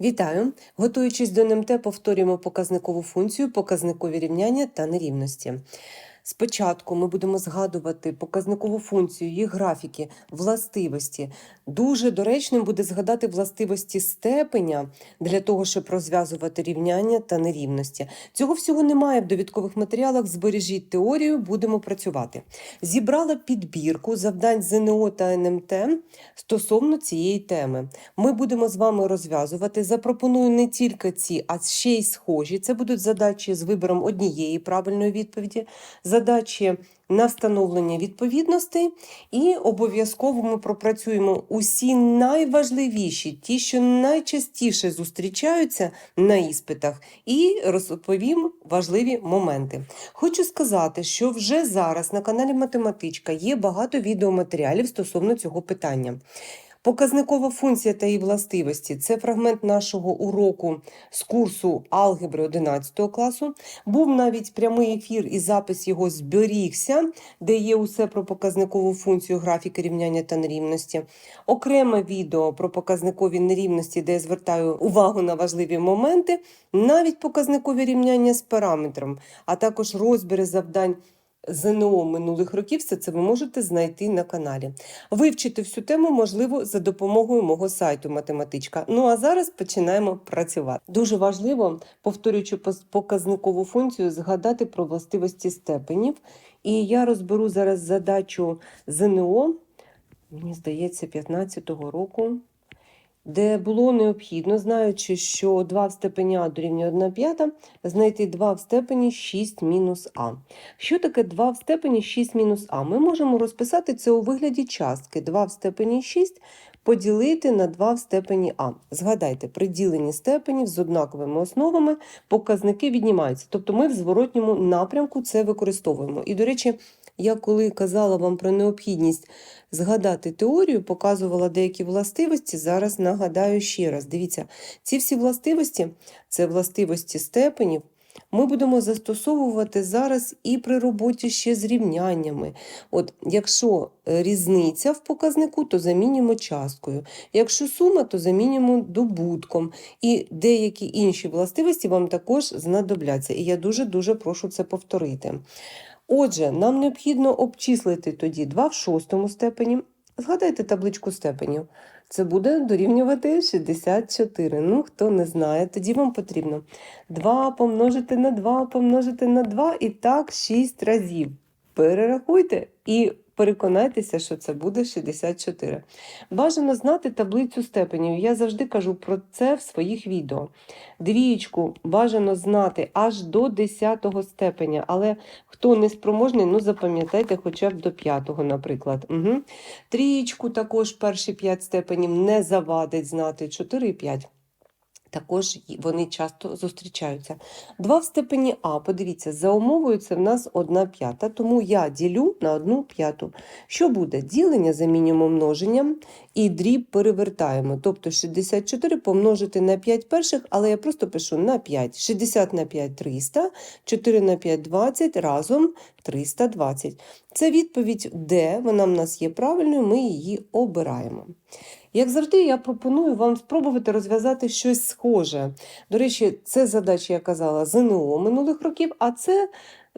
Вітаю! Готуючись до НМТ, повторюємо показникову функцію, показникові рівняння та нерівності. Спочатку ми будемо згадувати показникову функцію, її графіки, властивості. Дуже доречним буде згадати властивості степеня для того, щоб розв'язувати рівняння та нерівності. Цього всього немає в довідкових матеріалах. Збережіть теорію, будемо працювати. Зібрала підбірку завдань ЗНО та НМТ стосовно цієї теми. Ми будемо з вами розв'язувати. Запропоную не тільки ці, а ще й схожі. Це будуть задачі з вибором однієї правильної відповіді, задачі на встановлення відповідностей, і обов'язково ми пропрацюємо усі найважливіші, ті, що найчастіше зустрічаються на іспитах, і розповім важливі моменти. Хочу сказати, що вже зараз на каналі Математичка є багато відеоматеріалів стосовно цього питання. Показникова функція та її властивості це фрагмент нашого уроку з курсу алгебри 11 класу. Був навіть прямий ефір і запис його зберігся, де є усе про показникову функцію графіки рівняння та нерівності. Окреме відео про показникові нерівності, де я звертаю увагу на важливі моменти, навіть показникові рівняння з параметром, а також розбіри завдань. ЗНО минулих років все це ви можете знайти на каналі. Вивчити всю тему можливо за допомогою мого сайту Математичка. Ну а зараз починаємо працювати. Дуже важливо, повторюючи показникову функцію, згадати про властивості степенів. І я розберу зараз задачу ЗНО, мені здається, 15-го року. Де було необхідно, знаючи, що 2 в степені А дорівнює 1 п'ята, знайти 2 в степені 6 мінус А. Що таке 2 в степені 6 мінус А? Ми можемо розписати це у вигляді частки 2 в степені 6 поділити на 2 в степені А. Згадайте, при діленні степенів з однаковими основами показники віднімаються. Тобто ми в зворотньому напрямку це використовуємо. І, до речі, я коли казала вам про необхідність згадати теорію, показувала деякі властивості. Зараз нагадаю ще раз. Дивіться, ці всі властивості це властивості степенів. Ми будемо застосовувати зараз і при роботі ще з рівняннями. От, якщо е, різниця в показнику, то замінюємо часткою. Якщо сума, то замінюємо добутком. І деякі інші властивості вам також знадобляться. І я дуже-дуже прошу це повторити. Отже, нам необхідно обчислити тоді 2 в шостому степені. Згадайте табличку степенів. Це буде дорівнювати 64. Ну, хто не знає, тоді вам потрібно 2 помножити на 2 помножити на 2 і так 6 разів. Перерахуйте і переконайтеся, що це буде 64. Бажано знати таблицю степенів. Я завжди кажу про це в своїх відео. Двієчку бажано знати аж до 10 степеня, але хто не спроможний, ну запам'ятайте хоча б до 5, наприклад. Угу. Трієчку також перші 5 степенів не завадить знати 4 і 5. Також вони часто зустрічаються. 2 в степені А, подивіться, за умовою це в нас 1 п'ята, тому я ділю на 1 п'яту. Що буде? Ділення замінюємо множенням і дріб перевертаємо. Тобто 64 помножити на 5 перших, але я просто пишу на 5. 60 на 5 – 300, 4 на 5 – 20, разом 320. Це відповідь Д, вона в нас є правильною, ми її обираємо. Як завжди, я пропоную вам спробувати розв'язати щось схоже. До речі, це задача, я казала, ЗНО минулих років, а це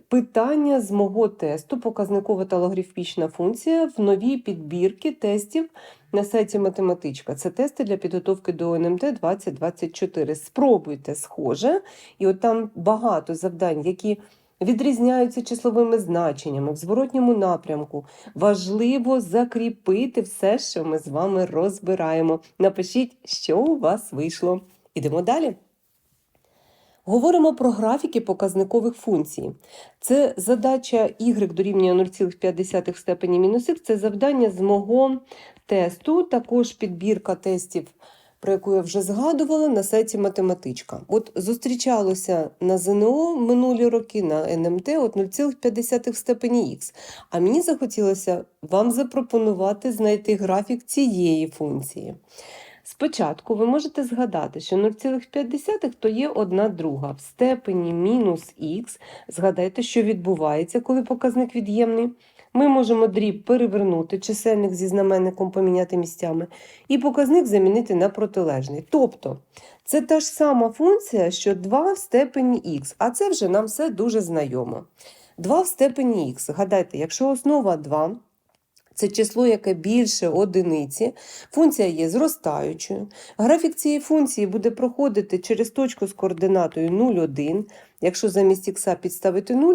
питання з мого тесту, показникова та логарифмічна функція в новій підбірці тестів на сайті Математичка. Це тести для підготовки до НМТ 2024. Спробуйте схоже, і от там багато завдань, які відрізняються числовими значеннями в зворотньому напрямку. Важливо закріпити все, що ми з вами розбираємо. Напишіть, що у вас вийшло. Ідемо далі. Говоримо про графіки показникових функцій. Це задача y дорівнює 0,5 в степені мінус х. Це завдання з мого тесту, також підбірка тестів, про яку я вже згадувала на сайті Математичка. От зустрічалося на ЗНО минулі роки на НМТ от 0,5 в степені х. А мені захотілося вам запропонувати знайти графік цієї функції. Спочатку ви можете згадати, що 0,5 то є одна друга. В степені мінус х. Згадайте, що відбувається, коли показник від'ємний. Ми можемо дріб перевернути, чисельник зі знаменником поміняти місцями, і показник замінити на протилежний. Тобто, це та ж сама функція, що 2 в степені х, а це вже нам все дуже знайомо. 2 в степені х. Гадайте, якщо основа 2, це число, яке більше одиниці, функція є зростаючою. Графік цієї функції буде проходити через точку з координатою 0,1. Якщо замість х підставити 0,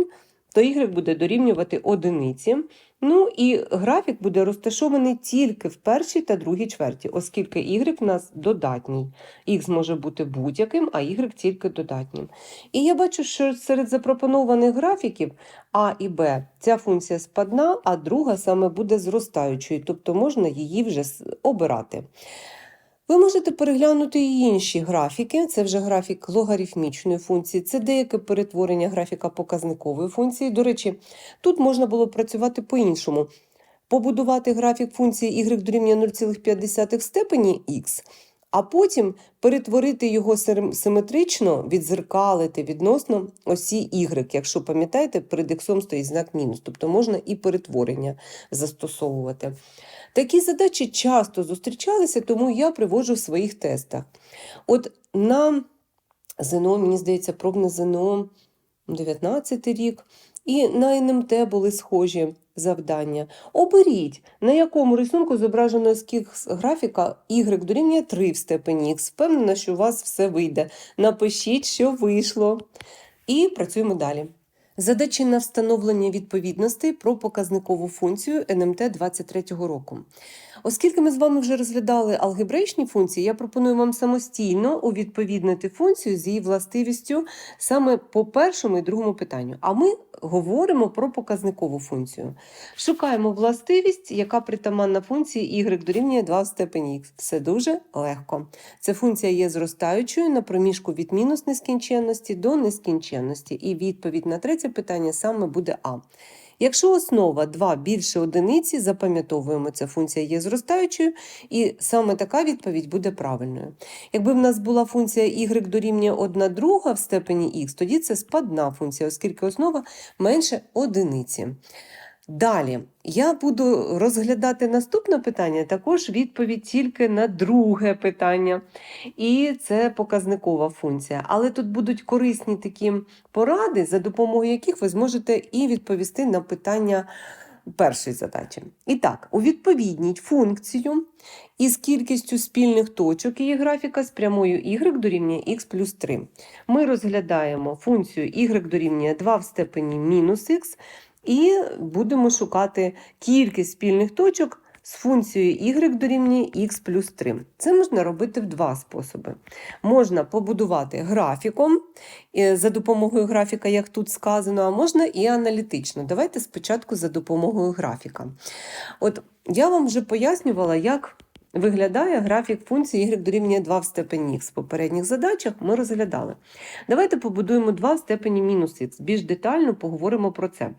то y буде дорівнювати одиниці. Ну і графік буде розташований тільки в першій та другій чверті, оскільки y в нас додатній. Х може бути будь-яким, а y тільки додатнім. І я бачу, що серед запропонованих графіків А і Б ця функція спадна, а друга саме буде зростаючою, тобто можна її вже обирати. Ви можете переглянути і інші графіки. Це вже графік логарифмічної функції, це деяке перетворення графіка показникової функції. До речі, тут можна було працювати по-іншому. Побудувати графік функції y дорівнює 0,5 в степені х, а потім перетворити його симетрично, відзеркалити відносно осі y. Якщо пам'ятаєте, перед х стоїть знак мінус, тобто можна і перетворення застосовувати. Такі задачі часто зустрічалися, тому я приводжу в своїх тестах. От на ЗНО, мені здається, пробне ЗНО 19 рік, і на НМТ були схожі завдання. Оберіть, на якому рисунку зображено ескіз графіка y дорівнює 3 в степені х. Впевнена, що у вас все вийде. Напишіть, що вийшло. І працюємо далі. Задачі на встановлення відповідностей про показникову функцію НМТ 23 року. Оскільки ми з вами вже розглядали алгебраїчні функції, я пропоную вам самостійно увідповіднити функцію з її властивістю саме по першому і другому питанню. А ми говоримо про показникову функцію. Шукаємо властивість, яка притаманна функції y дорівнює 2 в степені х. Все дуже легко. Ця функція є зростаючою на проміжку від мінус нескінченності до нескінченності. І відповідь на третє питання саме буде А. Якщо основа 2 більше одиниці, запам'ятовуємо, ця функція є зростаючою, і саме така відповідь буде правильною. Якби в нас була функція y дорівнює 1 друга в степені х, тоді це спадна функція, оскільки основа менше одиниці. Далі я буду розглядати наступне питання, також відповідь тільки на друге питання. І це показникова функція. Але тут будуть корисні такі поради, за допомогою яких ви зможете і відповісти на питання першої задачі. І так, у відповідніть функцію із кількістю спільних точок її графіка з прямою y дорівнює x плюс 3. Ми розглядаємо функцію y дорівнює 2 в степені мінус х, і будемо шукати кількість спільних точок з функцією y дорівнює x плюс 3. Це можна робити в два способи. Можна побудувати графіком е, за допомогою графіка, як тут сказано, а можна і аналітично. Давайте спочатку за допомогою графіка. От я вам вже пояснювала, як виглядає графік функції y дорівнює 2 в степені х. В попередніх задачах ми розглядали. Давайте побудуємо 2 в степені мінус х. Більш детально поговоримо про це.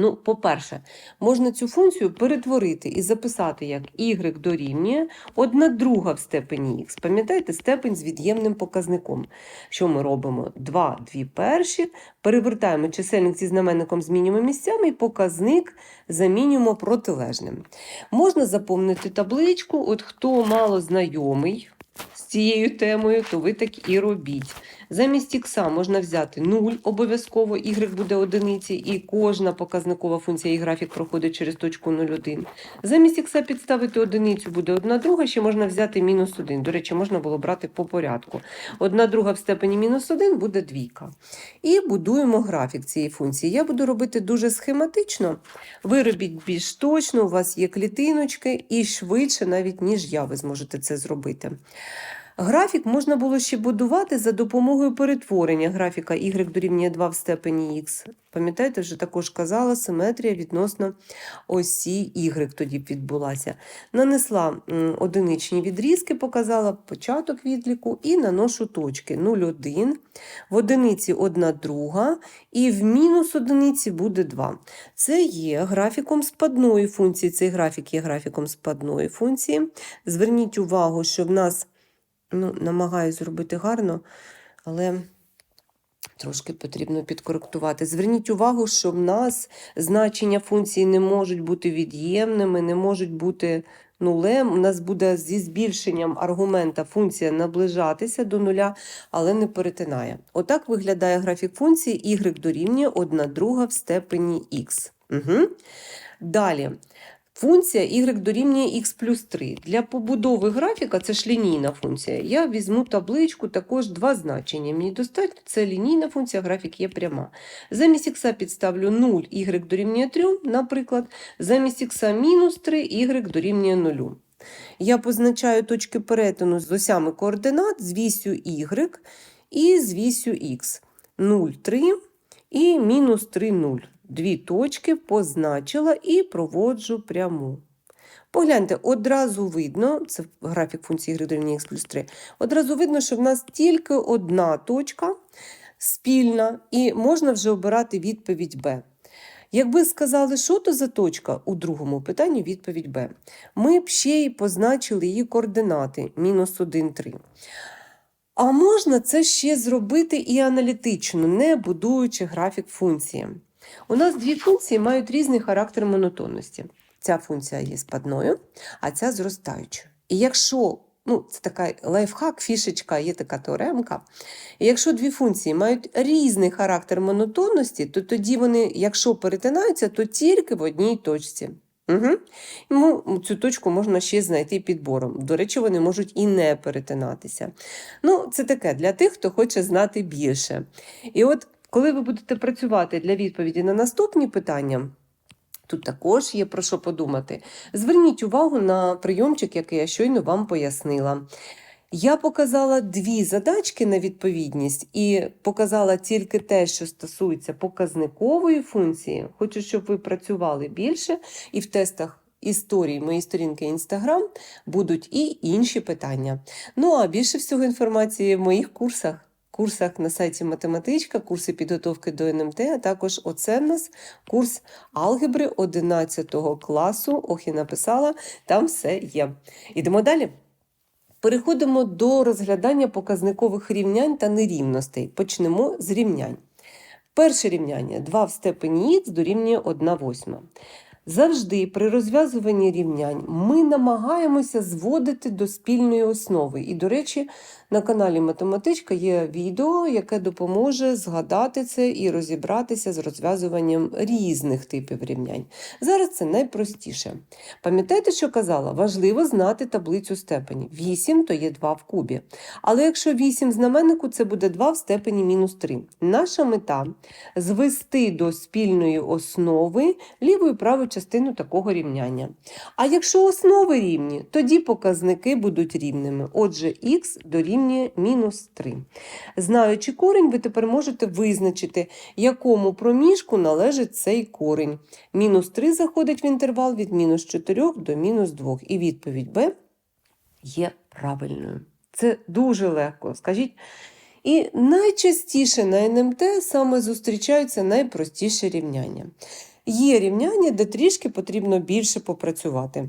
Ну, по-перше, можна цю функцію перетворити і записати як y дорівнює 1 друга в степені х. Пам'ятаєте, степень з від'ємним показником. Що ми робимо? 2 дві перші, перевертаємо чисельник зі знаменником, змінюємо місцями і показник замінюємо протилежним. Можна заповнити табличку, от хто мало знайомий з цією темою, то ви так і робіть. Замість ікса можна взяти 0 обов'язково, y буде одиниці, і кожна показникова функція і графік проходить через точку 0,1. Замість ікса підставити одиницю буде 1 друга, ще можна взяти мінус 1. До речі, можна було брати по порядку. 1 друга в степені мінус 1 буде двійка. І будуємо графік цієї функції. Я буду робити дуже схематично. Ви робіть більш точно, у вас є клітиночки, і швидше навіть, ніж я, ви зможете це зробити. Графік можна було ще будувати за допомогою перетворення графіка y дорівнює 2 в степені х. Пам'ятаєте, вже також казала, симетрія відносно осі y тоді відбулася. Нанесла одиничні відрізки, показала початок відліку і наношу точки 0,1, в одиниці 1 друга, і в мінус одиниці буде 2. Це є графіком спадної функції. Цей графік є графіком спадної функції. Зверніть увагу, що в нас ну, намагаюсь зробити гарно, але Трошки потрібно підкоректувати. Зверніть увагу, що в нас значення функції не можуть бути від'ємними, не можуть бути нулем. У нас буде зі збільшенням аргумента функція наближатися до нуля, але не перетинає. Отак виглядає графік функції y дорівнює 1 друга в степені х. Угу. Далі. Функція y дорівнює x плюс 3. Для побудови графіка це ж лінійна функція. Я візьму табличку, також два значення. Мені достатньо, це лінійна функція, графік є пряма. Замість х підставлю 0, y дорівнює 3, наприклад. Замість х мінус 3, y дорівнює 0. Я позначаю точки перетину з осями координат з вісю y і з вісю х. 0, 3 і мінус 3, 0. Дві точки позначила і проводжу пряму. Погляньте, одразу видно, це графік функції y дорівнює плюс 3, одразу видно, що в нас тільки одна точка спільна, і можна вже обирати відповідь Б. Якби сказали, що то за точка у другому питанні відповідь Б. Ми б ще й позначили її координати мінус 1, 3. А можна це ще зробити і аналітично, не будуючи графік функції. У нас дві функції мають різний характер монотонності. Ця функція є спадною, а ця зростаючою. І якщо, ну, це така лайфхак, фішечка, є така теоремка. І якщо дві функції мають різний характер монотонності, то тоді вони, якщо перетинаються, то тільки в одній точці. Угу. Тому цю точку можна ще знайти підбором. До речі, вони можуть і не перетинатися. Ну, це таке для тих, хто хоче знати більше. І от коли ви будете працювати для відповіді на наступні питання, тут також є про що подумати. Зверніть увагу на прийомчик, який я щойно вам пояснила. Я показала дві задачки на відповідність і показала тільки те, що стосується показникової функції. Хочу, щоб ви працювали більше, і в тестах історії моєї сторінки Instagram будуть і інші питання. Ну а більше всього інформації в моїх курсах. Курсах на сайті Математичка, курси підготовки до НМТ, а також оце нас курс алгебри 11 класу. Ох, і написала, там все є. Ідемо далі. Переходимо до розглядання показникових рівнянь та нерівностей. Почнемо з рівнянь. Перше рівняння 2 в степені х дорівнює 1 восьма. Завжди при розв'язуванні рівнянь ми намагаємося зводити до спільної основи. І, до речі, на каналі Математичка є відео, яке допоможе згадати це і розібратися з розв'язуванням різних типів рівнянь. Зараз це найпростіше. Пам'ятаєте, що казала? Важливо знати таблицю степені. 8 то є 2 в кубі. Але якщо 8 знаменнику, це буде 2 в степені мінус 3. Наша мета звести до спільної основи ліву і праву частину такого рівняння. А якщо основи рівні, тоді показники будуть рівними. Отже, х дорівнює мінус 3. Знаючи корінь, ви тепер можете визначити, якому проміжку належить цей корінь. Мінус 3 заходить в інтервал від мінус 4 до мінус 2. І відповідь Б є правильною. Це дуже легко. Скажіть. І найчастіше на НМТ саме зустрічаються найпростіші рівняння. Є рівняння, де трішки потрібно більше попрацювати.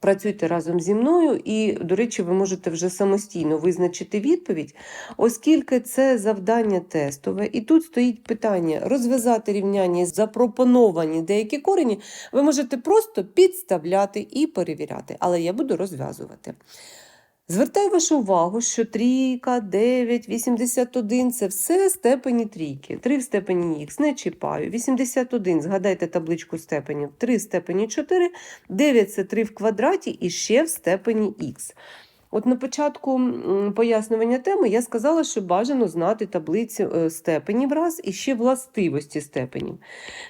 Працюйте разом зі мною, і, до речі, ви можете вже самостійно визначити відповідь, оскільки це завдання тестове, і тут стоїть питання розв'язати рівняння запропоновані деякі корені, ви можете просто підставляти і перевіряти, але я буду розв'язувати. Звертаю вашу увагу, що трійка, 9, 81 це все степені трійки. 3 в степені х не чіпаю. 81, згадайте табличку степенів. 3 в степені 4, 9 це 3 в квадраті і ще в степені х. От на початку пояснювання теми я сказала, що бажано знати таблицю е, степенів раз і ще властивості степенів.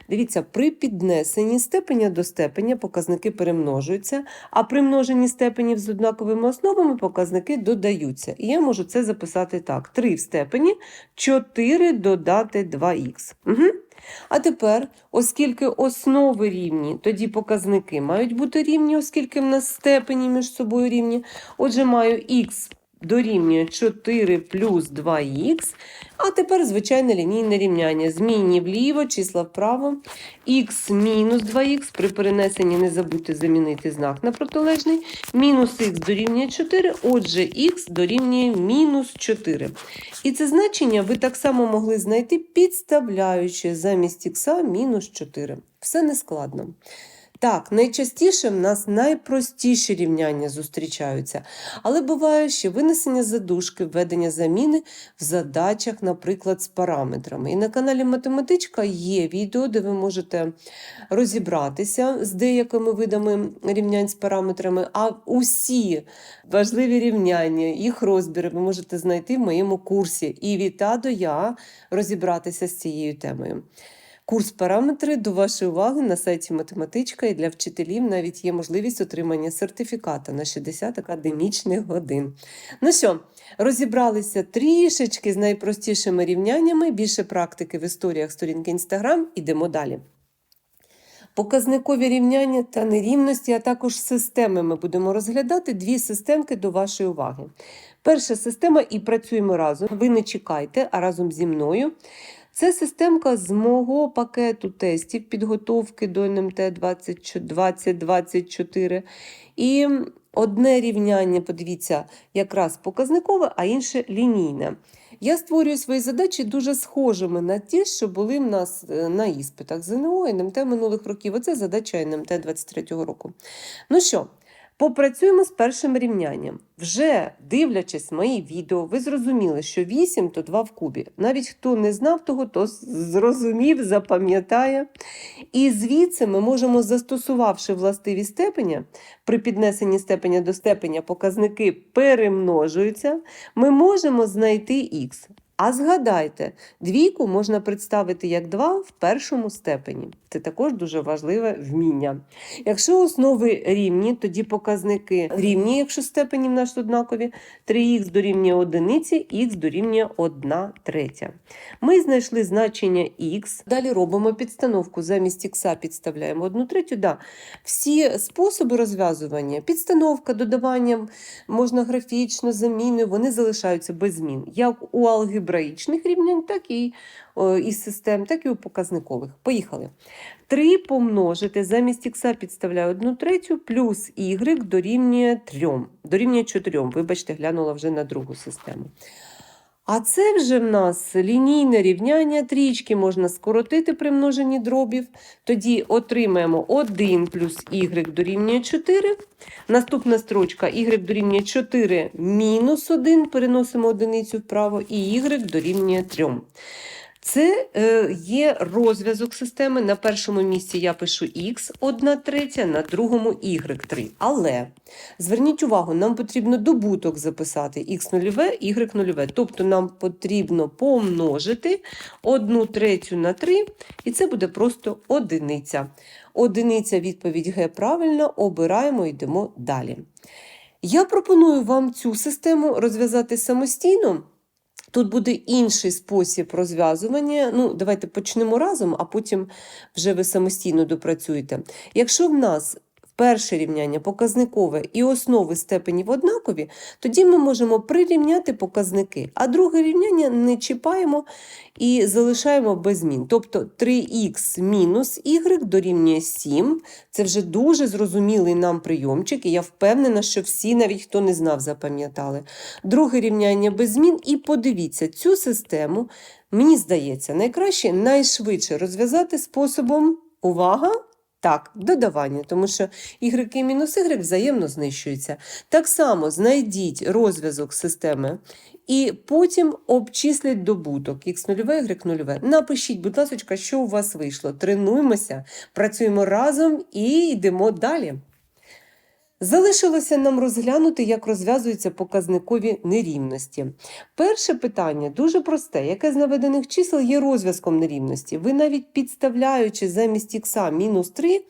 Дивіться, при піднесенні степеня до степеня показники перемножуються, а при множенні степенів з однаковими основами показники додаються. І я можу це записати так: 3 в степені 4 додати 2х. Угу. А тепер, оскільки основи рівні, тоді показники мають бути рівні, оскільки в нас степені між собою рівні. Отже, маю х дорівнює 4 плюс 2х. А тепер звичайне лінійне рівняння. Змінні вліво, числа вправо. х мінус 2х. При перенесенні не забудьте замінити знак на протилежний. Мінус х дорівнює 4, отже, х дорівнює мінус 4. І це значення ви так само могли знайти, підставляючи замість х мінус 4. Все нескладно. Так, найчастіше в нас найпростіші рівняння зустрічаються, але буває ще винесення задушки, введення заміни в задачах, наприклад, з параметрами. І на каналі Математичка є відео, де ви можете розібратися з деякими видами рівнянь з параметрами, а усі важливі рівняння, їх розбіри ви можете знайти в моєму курсі. І до Я розібратися з цією темою. Курс параметри до вашої уваги на сайті Математичка і для вчителів навіть є можливість отримання сертифіката на 60 академічних годин. Ну що, розібралися трішечки з найпростішими рівняннями, більше практики в історіях сторінки Інстаграм. Ідемо далі. Показникові рівняння та нерівності, а також системи ми будемо розглядати дві системки до вашої уваги. Перша система, і працюємо разом. Ви не чекайте, а разом зі мною. Це системка з мого пакету тестів підготовки до НМТ 2024. І одне рівняння, подивіться, якраз показникове, а інше лінійне. Я створюю свої задачі дуже схожими на ті, що були в нас е, на іспитах ЗНО, НМТ минулих років. Оце задача НМТ 23-го року. Ну що, попрацюємо з першим рівнянням. Вже дивлячись мої відео, ви зрозуміли, що 8 то 2 в кубі. Навіть хто не знав того, то зрозумів, запам'ятає. І звідси ми можемо, застосувавши властиві степеня, при піднесенні степеня до степеня показники перемножуються, ми можемо знайти х. А згадайте, двійку можна представити як 2 в першому степені. Це також дуже важливе вміння. Якщо основи рівні, тоді показники рівні, якщо степені в нас однакові, 3х дорівнює 1, х дорівнює 1 третя. Ми знайшли значення х, далі робимо підстановку. Замість х підставляємо 1 третю. Да. Всі способи розв'язування, підстановка, додавання, можна графічно, заміною, вони залишаються без змін. Як у алгебраїчних рівнянь, так і із систем, так і у показникових. Поїхали. 3 помножити замість х підставляю 1 третю, плюс y дорівнює 3, дорівнює 4. Вибачте, глянула вже на другу систему. А це вже в нас лінійне рівняння трічки можна скоротити при множенні дробів. Тоді отримаємо 1 плюс y дорівнює 4. Наступна строчка y дорівнює 4 мінус 1, переносимо одиницю вправо, і y дорівнює 3. Це е, є розв'язок системи. На першому місці я пишу х 1 третя, на другому y3. Але зверніть увагу, нам потрібно добуток записати х нульове, y нульове. Тобто нам потрібно помножити 1 третю на 3, і це буде просто одиниця. Одиниця відповідь Г правильно, обираємо і йдемо далі. Я пропоную вам цю систему розв'язати самостійно. Тут буде інший спосіб розв'язування. Ну, давайте почнемо разом, а потім вже ви самостійно допрацюєте. Якщо в нас перше рівняння показникове і основи степенів однакові, тоді ми можемо прирівняти показники, а друге рівняння не чіпаємо і залишаємо без змін. Тобто 3х мінус y дорівнює 7. Це вже дуже зрозумілий нам прийомчик, і я впевнена, що всі, навіть хто не знав, запам'ятали. Друге рівняння без змін. І подивіться, цю систему, мені здається, найкраще найшвидше розв'язати способом увага. Так, додавання, тому що y і мінус y взаємно знищуються. Так само знайдіть розв'язок системи і потім обчисліть добуток x0, y0. Напишіть, будь ласка, що у вас вийшло. Тренуємося, працюємо разом і йдемо далі. Залишилося нам розглянути, як розв'язуються показникові нерівності. Перше питання дуже просте. Яке з наведених чисел є розв'язком нерівності? Ви навіть підставляючи замість х мінус 3,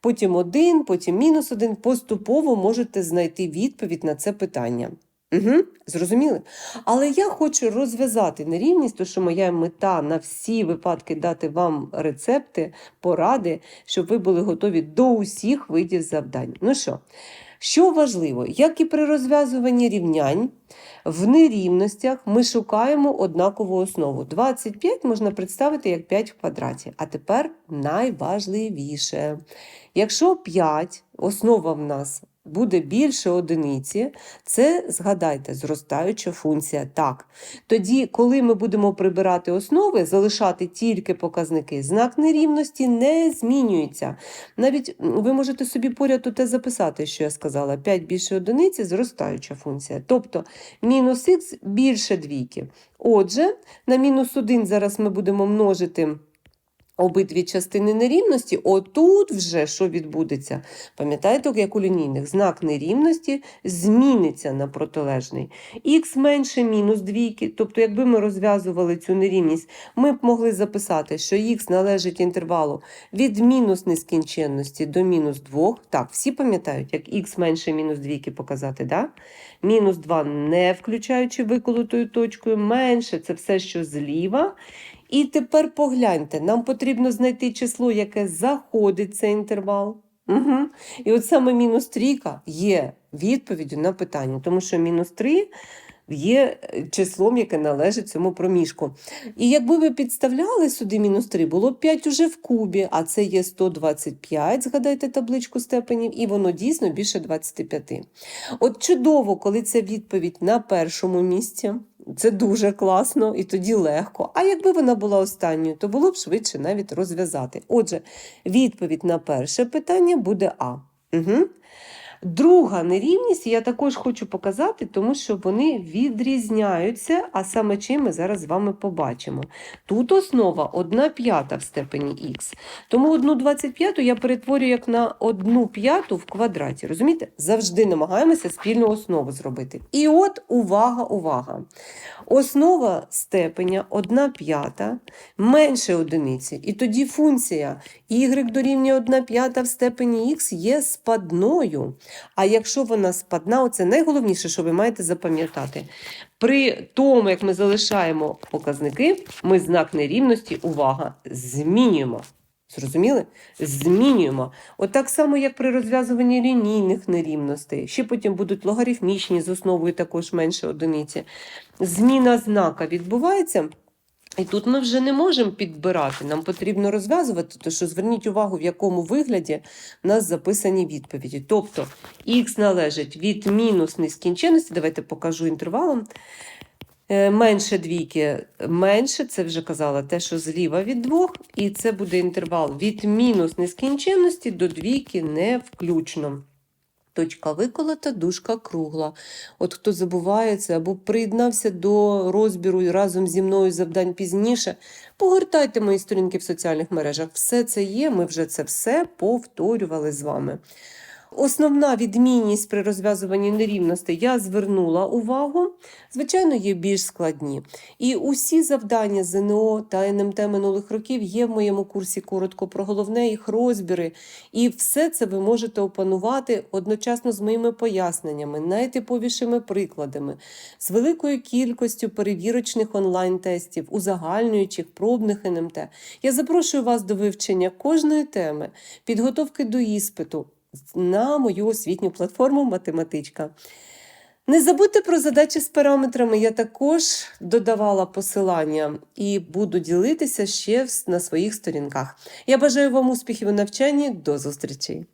потім 1, потім мінус 1, поступово можете знайти відповідь на це питання. Угу, Зрозуміли? Але я хочу розв'язати нерівність, тому що моя мета на всі випадки дати вам рецепти, поради, щоб ви були готові до усіх видів завдань. Ну що, Що важливо, як і при розв'язуванні рівнянь, в нерівностях ми шукаємо однакову основу. 25 можна представити як 5 в квадраті. А тепер найважливіше. Якщо 5, основа в нас буде більше одиниці, це, згадайте, зростаюча функція. Так. Тоді, коли ми будемо прибирати основи, залишати тільки показники, знак нерівності не змінюється. Навіть ви можете собі поряд тут записати, що я сказала: 5 більше одиниці зростаюча функція. Тобто мінус х більше двійки. Отже, на мінус 1 зараз ми будемо множити. Обидві частини нерівності, отут вже що відбудеться? Пам'ятаєте, як у лінійних знак нерівності зміниться на протилежний. Х менше мінус двійки, тобто, якби ми розв'язували цю нерівність, ми б могли записати, що х належить інтервалу від мінус нескінченності до мінус 2. Так, всі пам'ятають, як х менше мінус двійки показати, да? мінус 2 не включаючи виколотою точкою, менше це все, що зліва. І тепер погляньте, нам потрібно знайти число, яке заходить цей інтервал. Угу. І от саме мінус трійка є відповіддю на питання, тому що мінус 3 є е, числом, яке належить цьому проміжку. І якби ви підставляли сюди мінус 3, було б 5 уже в кубі, а це є 125, згадайте табличку степенів, і воно дійсно більше 25. От чудово, коли ця відповідь на першому місці. Це дуже класно і тоді легко. А якби вона була останньою, то було б швидше навіть розв'язати. Отже, відповідь на перше питання буде А. Угу. Друга нерівність я також хочу показати, тому що вони відрізняються, а саме чим ми зараз з вами побачимо. Тут основа 1 п'ята в степені х. Тому 1 25 я перетворюю як на 1 п'яту в квадраті. Розумієте? Завжди намагаємося спільну основу зробити. І от увага, увага. Основа степеня 1 п'ята менше одиниці. І тоді функція y дорівнює 1 п'ята в степені х є спадною. А якщо вона спадна, оце найголовніше, що ви маєте запам'ятати. При тому, як ми залишаємо показники, ми знак нерівності, увага, змінюємо. Зрозуміли? Змінюємо. От так само, як при розв'язуванні лінійних нерівностей. Ще потім будуть логарифмічні з основою також менше одиниці. Зміна знака відбувається. І тут ми вже не можемо підбирати, нам потрібно розв'язувати, тому що зверніть увагу, в якому вигляді в нас записані відповіді. Тобто х належить від мінус нескінченності, давайте покажу інтервалом. Е, Менше двійки, менше, це вже казала, те, що зліва від двох, і це буде інтервал від мінус нескінченності до двійки не включно. Точка виколота, дужка кругла. От хто забуває це або приєднався до розбіру разом зі мною завдань пізніше, погортайте мої сторінки в соціальних мережах. Все це є, ми вже це все повторювали з вами. Основна відмінність при розв'язуванні нерівностей я звернула увагу. Звичайно, є більш складні. І усі завдання ЗНО та НМТ минулих років є в моєму курсі коротко про головне їх розбіри. І все це ви можете опанувати одночасно з моїми поясненнями, найтиповішими прикладами, з великою кількістю перевірочних онлайн-тестів, узагальнюючих, пробних НМТ. Я запрошую вас до вивчення кожної теми, підготовки до іспиту на мою освітню платформу Математичка. Не забудьте про задачі з параметрами. Я також додавала посилання і буду ділитися ще на своїх сторінках. Я бажаю вам успіхів у навчанні. До зустрічі!